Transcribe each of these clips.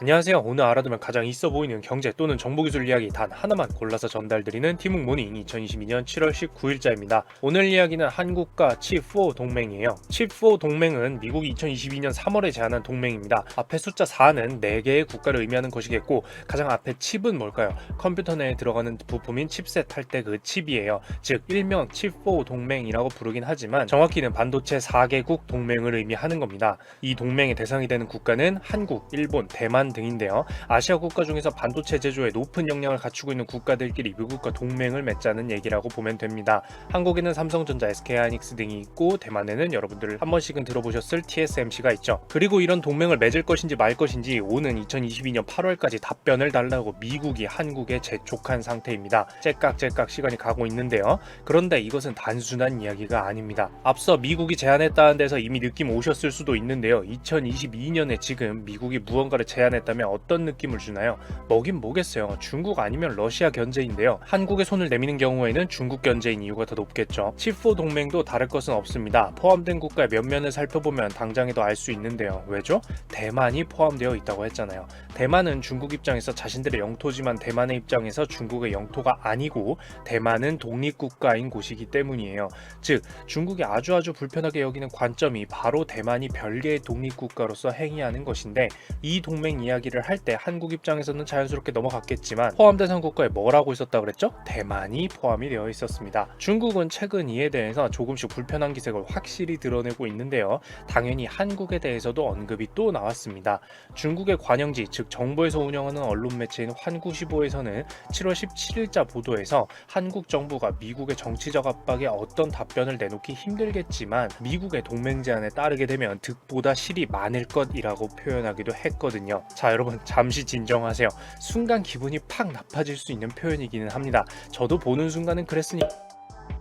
안녕하세요. 오늘 알아두면 가장 있어 보이는 경제 또는 정보기술 이야기 단 하나만 골라서 전달드리는 티묵 모닝 2022년 7월 19일자입니다. 오늘 이야기는 한국과 칩4 동맹이에요. 칩4 동맹은 미국이 2022년 3월에 제안한 동맹입니다. 앞에 숫자 4는 4개의 국가를 의미하는 것이겠고 가장 앞에 칩은 뭘까요? 컴퓨터 내에 들어가는 부품인 칩셋 할 때 그 칩이에요. 즉 일명 칩4 동맹이라고 부르긴 하지만 정확히는 반도체 4개국 동맹을 의미하는 겁니다. 이 동맹의 대상이 되는 국가는 한국, 일본, 대만 등인데요. 아시아 국가 중에서 반도체 제조에 높은 역량을 갖추고 있는 국가들끼리 미국과 동맹을 맺자는 얘기라고 보면 됩니다. 한국에는 삼성전자, SK하이닉스 등이 있고 대만에는 여러분들 한 번씩은 들어보셨을 TSMC가 있죠. 그리고 이런 동맹을 맺을 것인지 말 것인지 오는 2022년 8월까지 답변을 달라고 미국이 한국에 재촉한 상태입니다. 째깍째깍 시간이 가고 있는데요. 그런데 이것은 단순한 이야기가 아닙니다. 앞서 미국이 제안했다는 데서 이미 느낌 오셨을 수도 있는데요. 2022년에 지금 미국이 무언가를 제안 했다면 어떤 느낌을 주나요? 뭐긴 뭐겠어요. 중국 아니면 러시아 견제인데요. 한국에 손을 내미는 경우에는 중국 견제인 이유가 더 높겠죠. 칩4 동맹도 다를 것은 없습니다. 포함된 국가의 면면을 살펴보면 당장에도 알 수 있는데요. 왜죠? 대만이 포함되어 있다고 했잖아요. 대만은 중국 입장에서 자신들의 영토지만 대만의 입장에서 중국의 영토가 아니고 대만은 독립국가인 곳이기 때문이에요. 즉 중국이 아주 아주 불편하게 여기는 관점이 바로 대만이 별개의 독립국가로서 행위하는 것인데 이 동맹 이야기를 할 때 한국 입장에서는 자연스럽게 넘어갔겠지만 포함 대상 국가에 뭐라고 있었다 그랬죠? 대만이 포함이 되어 있었습니다. 중국은 최근 이에 대해서 조금씩 불편한 기색을 확실히 드러내고 있는데요. 당연히 한국에 대해서도 언급이 또 나왔습니다. 중국의 관영지 즉 정부에서 운영하는 언론 매체인 환구시보에서는 7월 17일자 보도에서 한국 정부가 미국의 정치적 압박에 어떤 답변을 내놓기 힘들겠지만 미국의 동맹 제안에 따르게 되면 득보다 실이 많을 것이라고 표현하기도 했거든요. 자 여러분 잠시 진정하세요. 순간 기분이 팍 나빠질 수 있는 표현이기는 합니다. 저도 보는 순간은 그랬으니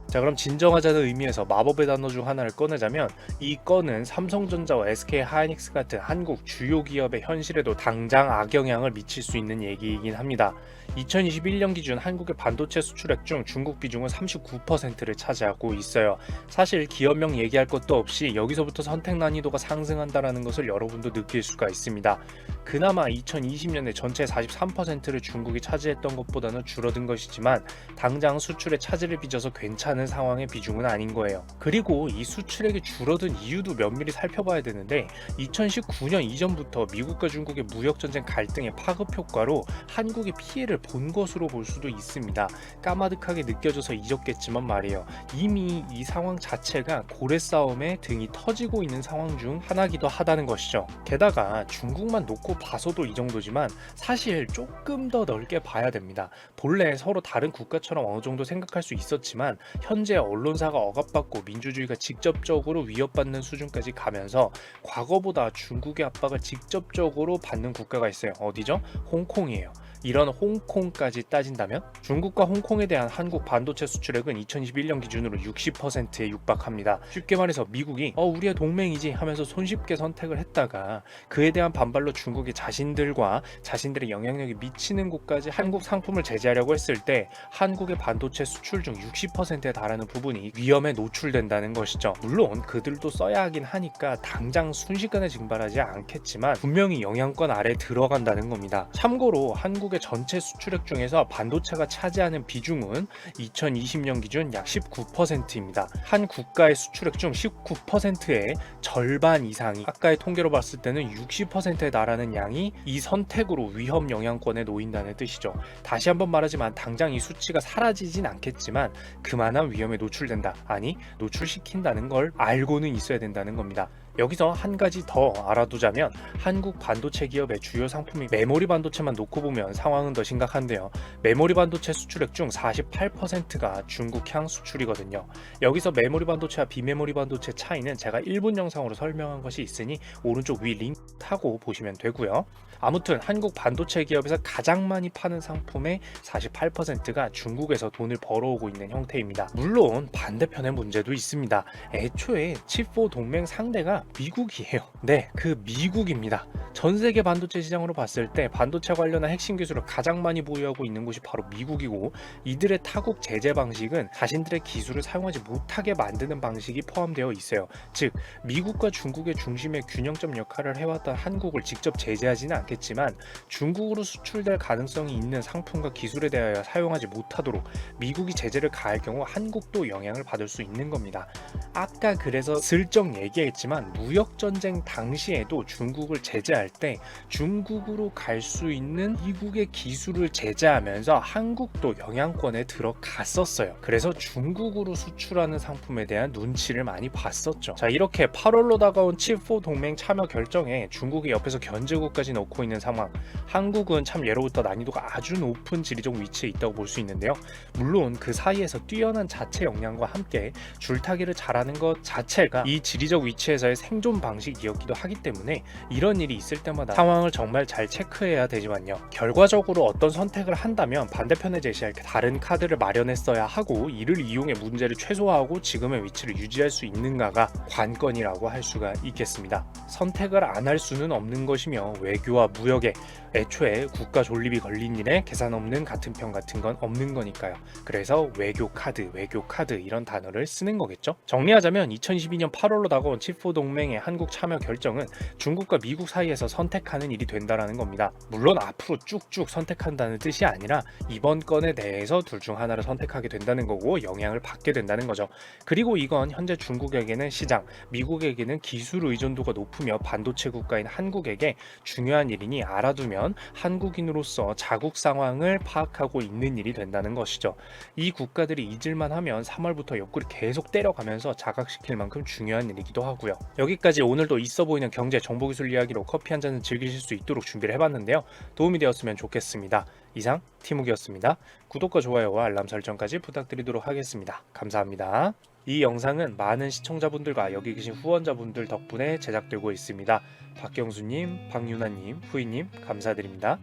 자 그럼 진정하자는 의미에서 마법의 단어 중 하나를 꺼내자면 이 건은 삼성전자와 SK 하이닉스 같은 한국 주요 기업의 현실에도 당장 악영향을 미칠 수 있는 얘기이긴 합니다. 2021년 기준 한국의 반도체 수출액 중 중국 비중은 39%를 차지하고 있어요. 사실 기업명 얘기할 것도 없이 여기서부터 선택 난이도가 상승한다라는 것을 여러분도 느낄 수가 있습니다. 그나마 2020년에 전체 43%를 중국이 차지했던 것보다는 줄어든 것이지만 당장 수출의 차질을 빚어서 괜찮은 상황의 비중은 아닌 거예요. 그리고 이 수출액이 줄어든 이유도 면밀히 살펴봐야 되는데 2019년 이전부터 미국과 중국의 무역 전쟁 갈등의 파급 효과로 한국의 피해를 본 것으로 볼 수도 있습니다. 까마득하게 느껴져서 잊었겠지만 말이에요. 이미 이 상황 자체가 고래 싸움에 등이 터지고 있는 상황 중 하나기도 하다는 것이죠. 게다가 중국만 놓고 봐서도 이 정도지만 사실 조금 더 넓게 봐야 됩니다. 본래 서로 다른 국가처럼 어느 정도 생각할 수 있었지만 현재 언론사가 억압받고 민주주의가 직접적으로 위협받는 수준까지 가면서 과거보다 중국의 압박을 직접적으로 받는 국가가 있어요. 어디죠? 홍콩이에요. 이런 홍콩까지 따진다면 중국과 홍콩에 대한 한국 반도체 수출액은 2021년 기준으로 60%에 육박합니다. 쉽게 말해서 미국이 어 우리의 동맹이지 하면서 손쉽게 선택을 했다가 그에 대한 반발로 중국이 자신들과 자신들의 영향력이 미치는 곳까지 한국 상품을 제재하려고 했을 때 한국의 반도체 수출 중 60%에 달하는 부분이 위험에 노출된다는 것이죠. 물론 그들도 써야 하긴 하니까 당장 순식간에 증발하지 않겠지만 분명히 영향권 아래 들어간다는 겁니다. 참고로 한국 의 전체 수출액 중에서 반도체가 차지하는 비중은 2020년 기준 약 19%입니다. 한 국가의 수출액 중 19%의 절반 이상이 아까의 통계로 봤을 때는 60%에 달하는 양이 이 선택으로 위험 영향권에 놓인다는 뜻이죠. 다시 한번 말하지만 당장 이 수치가 사라지진 않겠지만 그만한 위험에 노출된다. 아니, 노출시킨다는 걸 알고는 있어야 된다는 겁니다. 여기서 한 가지 더 알아두자면 한국 반도체 기업의 주요 상품인 메모리 반도체만 놓고 보면 상황은 더 심각한데요. 메모리 반도체 수출액 중 48%가 중국향 수출이거든요. 여기서 메모리 반도체와 비메모리 반도체 차이는 제가 1분 영상으로 설명한 것이 있으니 오른쪽 위 링크 타고 보시면 되고요. 아무튼 한국 반도체 기업에서 가장 많이 파는 상품의 48%가 중국에서 돈을 벌어오고 있는 형태입니다. 물론 반대편의 문제도 있습니다. 애초에 칩4 동맹 상대가 미국이에요. 네, 그 미국입니다. 전 세계 반도체 시장으로 봤을 때 반도체 관련한 핵심 기술을 가장 많이 보유하고 있는 곳이 바로 미국이고 이들의 타국 제재 방식은 자신들의 기술을 사용하지 못하게 만드는 방식이 포함되어 있어요. 즉 미국과 중국의 중심의 균형점 역할을 해왔던 한국을 직접 제재하지는 않겠지만 중국으로 수출될 가능성이 있는 상품과 기술에 대하여 사용하지 못하도록 미국이 제재를 가할 경우 한국도 영향을 받을 수 있는 겁니다. 아까 그래서 슬쩍 얘기했지만 무역 전쟁 당시에도 중국을 제재할 때 중국으로 갈 수 있는 미국의 기술을 제재하면서 한국도 영향권에 들어갔었어요. 그래서 중국으로 수출하는 상품에 대한 눈치를 많이 봤었죠. 자, 이렇게 8월로 다가온 칩4 동맹 참여 결정에 중국이 옆에서 견제구까지 넣고 있는 상황. 한국은 참 예로부터 난이도가 아주 높은 지리적 위치에 있다고 볼 수 있는데요. 물론 그 사이에서 뛰어난 자체 역량과 함께 줄타기를 잘하는 것 자체가 이 지리적 위치에서의 생존 방식이었기도 하기 때문에 이런 일이 있을 때마다 상황을 정말 잘 체크해야 되지만요. 결과적으로 어떤 선택을 한다면 반대편에 제시할 다른 카드를 마련했어야 하고 이를 이용해 문제를 최소화하고 지금의 위치를 유지할 수 있는가가 관건이라고 할 수가 있겠습니다. 선택을 안 할 수는 없는 것이며 외교와 무역에 애초에 국가 존립이 걸린 일에 계산 없는 같은 편 같은 건 없는 거니까요. 그래서 외교 카드, 외교 카드 이런 단어를 쓰는 거겠죠. 정리하자면 2022년 8월로 다가온 칩4 동맹 의 한국 참여 결정은 중국과 미국 사이에서 선택하는 일이 된다라는 겁니다. 물론 앞으로 쭉쭉 선택한다는 뜻이 아니라 이번 건에 대해서 둘 중 하나를 선택하게 된다는 거고 영향을 받게 된다는 거죠. 그리고 이건 현재 중국에게는 시장, 미국에게는 기술 의존도가 높으며 반도체 국가인 한국에게 중요한 일이니 알아두면 한국인으로서 자국 상황을 파악하고 있는 일이 된다는 것이죠. 이 국가들이 잊을만 하면 3월부터 옆구리 계속 때려가면서 자각시킬 만큼 중요한 일이기도 하고요. 여기까지 오늘도 있어 보이는 경제 정보기술 이야기로 커피 한 잔을 즐기실 수 있도록 준비를 해봤는데요. 도움이 되었으면 좋겠습니다. 이상 티묵이었습니다. 구독과 좋아요와 알람 설정까지 부탁드리도록 하겠습니다. 감사합니다. 이 영상은 많은 시청자분들과 여기 계신 후원자분들 덕분에 제작되고 있습니다. 박경수님, 박유나님, 후이님 감사드립니다.